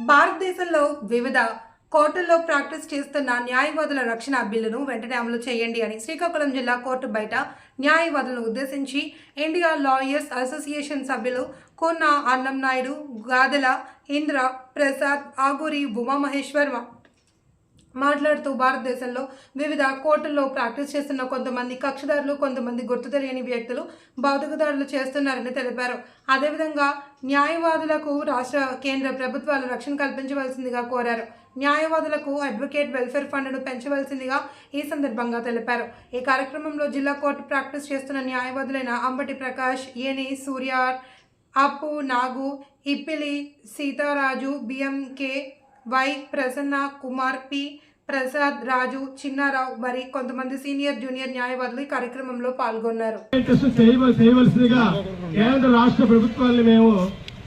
భారతదేశంలో వివిధ కోర్టుల్లో ప్రాక్టీస్ చేస్తున్న న్యాయవాదుల రక్షణ బిల్లును వెంటనే అమలు చేయండి అని శ్రీకాకుళం జిల్లా కోర్టు బయట న్యాయవాదులను ఉద్దేశించి ఇండియా లాయర్స్ అసోసియేషన్ సభ్యులు కొన్న అన్నం నాయుడు గాదెల ఇంద్ర ప్రసాద్ ఆగూరి ఉమామహేశ్వర్ మాట్లాడుతూ భారతదేశంలో వివిధ కోర్టుల్లో ప్రాక్టీస్ చేస్తున్న కొంతమంది కక్షదారులు కొంతమంది గుర్తు తెలియని వ్యక్తులు భౌతికదారులు చేస్తున్నారని తెలిపారు. అదేవిధంగా న్యాయవాదులకు రాష్ట్ర కేంద్ర ప్రభుత్వాలు రక్షణ కల్పించవలసిందిగా కోరారు. న్యాయవాదులకు అడ్వకేట్ వెల్ఫేర్ ఫండ్ను పెంచవలసిందిగా ఈ సందర్భంగా తెలిపారు. ఈ కార్యక్రమంలో జిల్లా కోర్టు ప్రాక్టీస్ చేస్తున్న న్యాయవాదులైన అంబటి ప్రకాష్ ఏని సూర్యార్ Appu Nagu Ippili Sitaraju B M K Y Prasanna Kumar P Prasad Raju Chinnarao మరి కొంతమంది సీనియర్ జూనియర్ న్యాయవాదులు ఈ కార్యక్రమంలో పాల్గొన్నారు. చేయవలసిందిగా కేంద్ర రాష్ట్ర ప్రభుత్వాన్ని మేము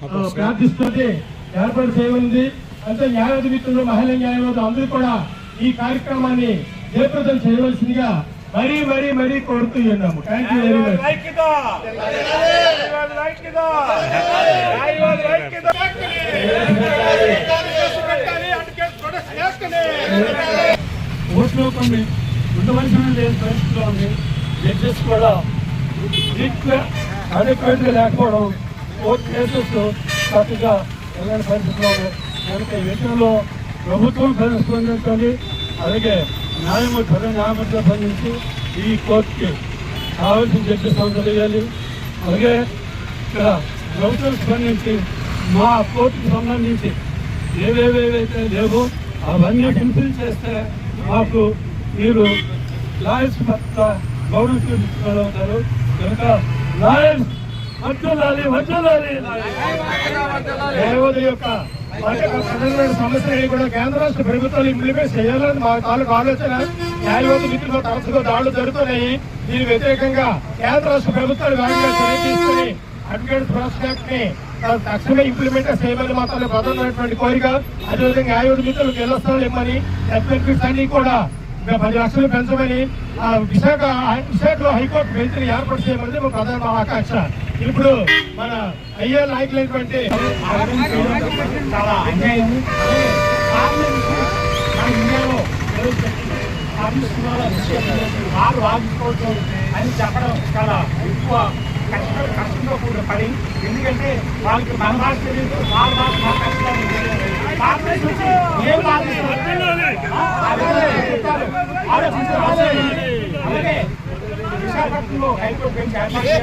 ఆ, ప్రార్థిస్తుంటే ఏర్పాటు చేయనుంది. అంటే న్యాయవాది మిత్రులు మహిళా న్యాయవాదులు అందరూ కూడా ఈ కార్యక్రమాన్ని జయప్రదం చేయవలసిందిగా మరీ మరీ మరీ కోరుతూ ఉన్నాము. థ్యాంక్ యూ వెరీ మచ్ యాక్ట్ని కోర్టులో కొన్ని ఉండవలసిన లేని పరిస్థితిలో ఉంది. జడ్జెస్ కూడా అడెక్వేట్ లేకపోవడం కోర్టు కేసెస్ చక్కగా వెళ్ళని పరిస్థితిలో ఉంది. కనుక విషయంలో ప్రభుత్వం స్పందించాలి అలాగే న్యాయమూర్తి ప్రధాన న్యాయమూర్తిగా స్పందించి ఈ కోర్టుకి కావాల్సిన జడ్జెస్ అందజేయాలి. అలాగే ఇక్కడ ప్రభుత్వం స్పందించి మా కోర్టుకు సంబంధించి ఏవేవేవైతే లేవో అవన్నీ ఫుల్ఫిల్ చేస్తే మాకు మీరు లాయర్స్ పట్ల గౌరవం చూపించుకోగలుగుతారు కనుక లాయర్స్ వర్చులాలి వర్చులాలి న్యాయవాదుల యొక్క వాటి యొక్క కూడా కేంద్ర రాష్ట్ర ప్రభుత్వాలు ఇంప్లిమెంట్ చేయాలని మా తాలూకు ఆలోచన. న్యాయవాద మిత్రులు తరచుగా దాడులు జరుగుతున్నాయి. దీని వ్యతిరేకంగా కేంద్ర రాష్ట్ర ప్రభుత్వాలు వేగంగా చర్య తీసుకుని అడ్వకేట్ ప్రాసిక్యూట్ని తక్షణమే ఇంప్లిమెంట్ చేయమని మా ప్రధానమైనటువంటి కోరిక అదేవిధంగా యాభై మిత్రులకు ఇళ్ళ స్థలాలు ఇమ్మని బెనిఫిట్స్ అన్ని కూడా పది లక్షలు పెంచమని విశాఖ విశాఖలో హైకోర్టు బెంచ్ని ఏర్పాటు చేయమని మా ప్రధాన ఆకాంక్ష ఇప్పుడు మన అయ్యే నాయకులైనటువంటి చాలా అన్యాయం. ఇండియాలో వారు వాదించుకోవచ్చు అని చెప్పడం చాలా ఎక్కువ కష్టం కష్టంతో కూడిన పని ఎందుకంటే వాళ్ళకి మన భాష తెలియదు వాళ్ళ భాష మన కష్టాలు ఏం. అలాగే విశాఖపట్నంలో హైకోర్టు బెంచ్ అలాగే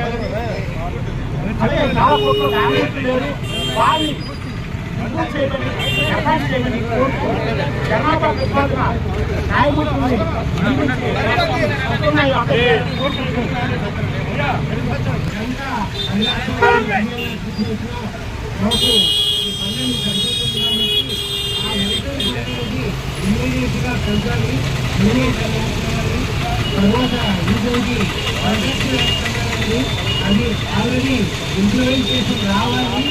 జనాభా ప్రతిపాదన నియమించి వస్తున్నాయి. అక్కడ ఇమీడియట్గా పెంచాలి తర్వాత రీజన్కి అది ఆల్రెడీ ఇంప్లిమెంటేషన్ రావాలి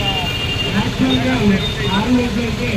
యాక్చువల్గా పార్లమెంట్ అయితే